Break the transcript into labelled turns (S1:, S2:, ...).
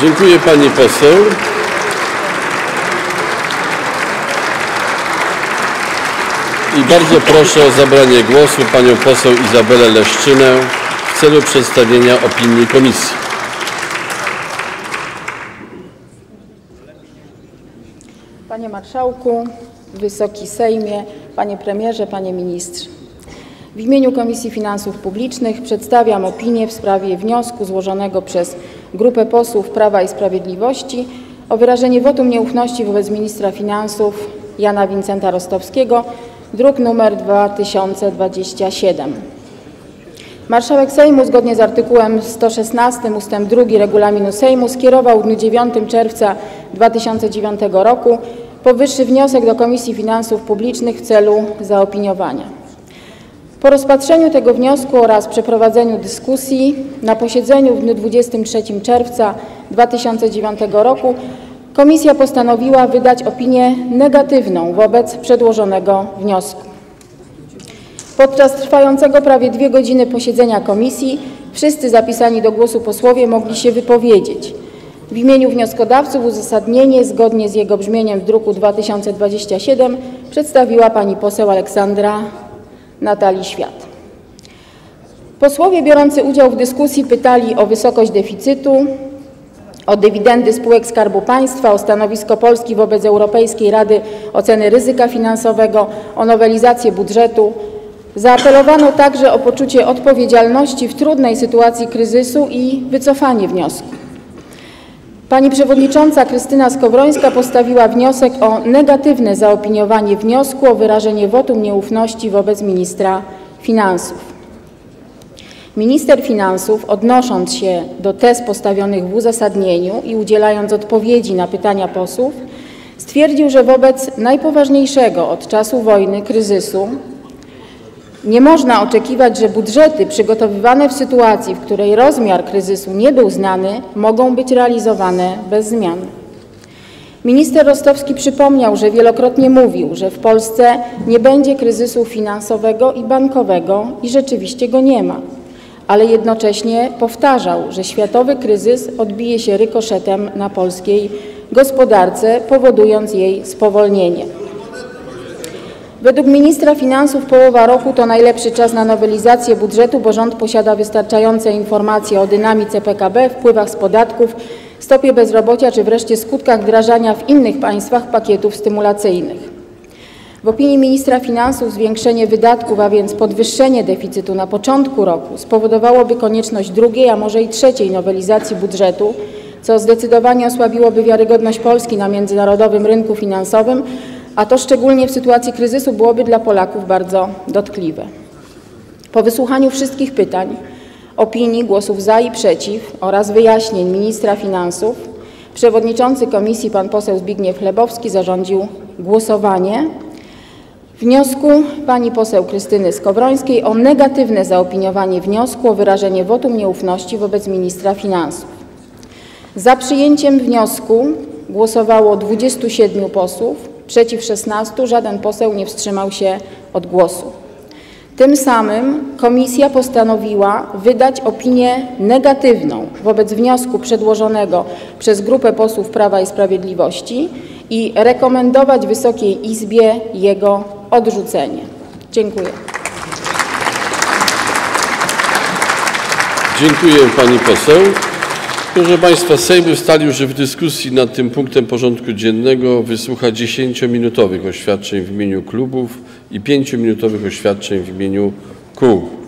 S1: Dziękuję pani poseł. I bardzo proszę o zabranie głosu panią poseł Izabelę Leszczynę w celu przedstawienia opinii komisji.
S2: Panie Marszałku, Wysoki Sejmie, Panie Premierze, Panie Ministrze. W imieniu Komisji Finansów Publicznych przedstawiam opinię w sprawie wniosku złożonego przez grupę posłów Prawa i Sprawiedliwości o wyrażenie wotum nieufności wobec ministra finansów Jana Wincenta Rostowskiego, druk nr 2027. Marszałek Sejmu zgodnie z artykułem 116 ust. 2 regulaminu Sejmu skierował w dniu 9 czerwca 2009 roku powyższy wniosek do Komisji Finansów Publicznych w celu zaopiniowania. Po rozpatrzeniu tego wniosku oraz przeprowadzeniu dyskusji na posiedzeniu w dniu 23 czerwca 2009 roku komisja postanowiła wydać opinię negatywną wobec przedłożonego wniosku. Podczas trwającego prawie dwie godziny posiedzenia komisji wszyscy zapisani do głosu posłowie mogli się wypowiedzieć. W imieniu wnioskodawców uzasadnienie zgodnie z jego brzmieniem w druku 2027 przedstawiła pani poseł Aleksandra Natalii Świat. Posłowie biorący udział w dyskusji pytali o wysokość deficytu, o dywidendy spółek Skarbu Państwa, o stanowisko Polski wobec Europejskiej Rady Oceny Ryzyka Finansowego, o nowelizację budżetu. Zaapelowano także o poczucie odpowiedzialności w trudnej sytuacji kryzysu i wycofanie wniosku. Pani przewodnicząca Krystyna Skowrońska postawiła wniosek o negatywne zaopiniowanie wniosku o wyrażenie wotum nieufności wobec ministra finansów. Minister finansów, odnosząc się do tez postawionych w uzasadnieniu i udzielając odpowiedzi na pytania posłów, stwierdził, że wobec najpoważniejszego od czasu wojny kryzysu nie można oczekiwać, że budżety przygotowywane w sytuacji, w której rozmiar kryzysu nie był znany, mogą być realizowane bez zmian. Minister Rostowski przypomniał, że wielokrotnie mówił, że w Polsce nie będzie kryzysu finansowego i bankowego i rzeczywiście go nie ma, ale jednocześnie powtarzał, że światowy kryzys odbije się rykoszetem na polskiej gospodarce, powodując jej spowolnienie. Według ministra finansów połowa roku to najlepszy czas na nowelizację budżetu, bo rząd posiada wystarczające informacje o dynamice PKB, wpływach z podatków, stopie bezrobocia czy wreszcie skutkach wdrażania w innych państwach pakietów stymulacyjnych. W opinii ministra finansów zwiększenie wydatków, a więc podwyższenie deficytu na początku roku spowodowałoby konieczność drugiej, a może i trzeciej nowelizacji budżetu, co zdecydowanie osłabiłoby wiarygodność Polski na międzynarodowym rynku finansowym, a to szczególnie w sytuacji kryzysu byłoby dla Polaków bardzo dotkliwe. Po wysłuchaniu wszystkich pytań, opinii, głosów za i przeciw oraz wyjaśnień ministra finansów, przewodniczący komisji pan poseł Zbigniew Chlebowski zarządził głosowanie wniosku pani poseł Krystyny Skowrońskiej o negatywne zaopiniowanie wniosku o wyrażenie wotum nieufności wobec ministra finansów. Za przyjęciem wniosku głosowało 27 posłów, przeciw 16, żaden poseł nie wstrzymał się od głosu. Tym samym komisja postanowiła wydać opinię negatywną wobec wniosku przedłożonego przez grupę posłów Prawa i Sprawiedliwości i rekomendować Wysokiej Izbie jego odrzucenie. Dziękuję.
S1: Dziękuję pani poseł. Proszę Państwa, Sejm ustalił, że w dyskusji nad tym punktem porządku dziennego wysłucha 10-minutowych oświadczeń w imieniu klubów i 5-minutowych oświadczeń w imieniu kół.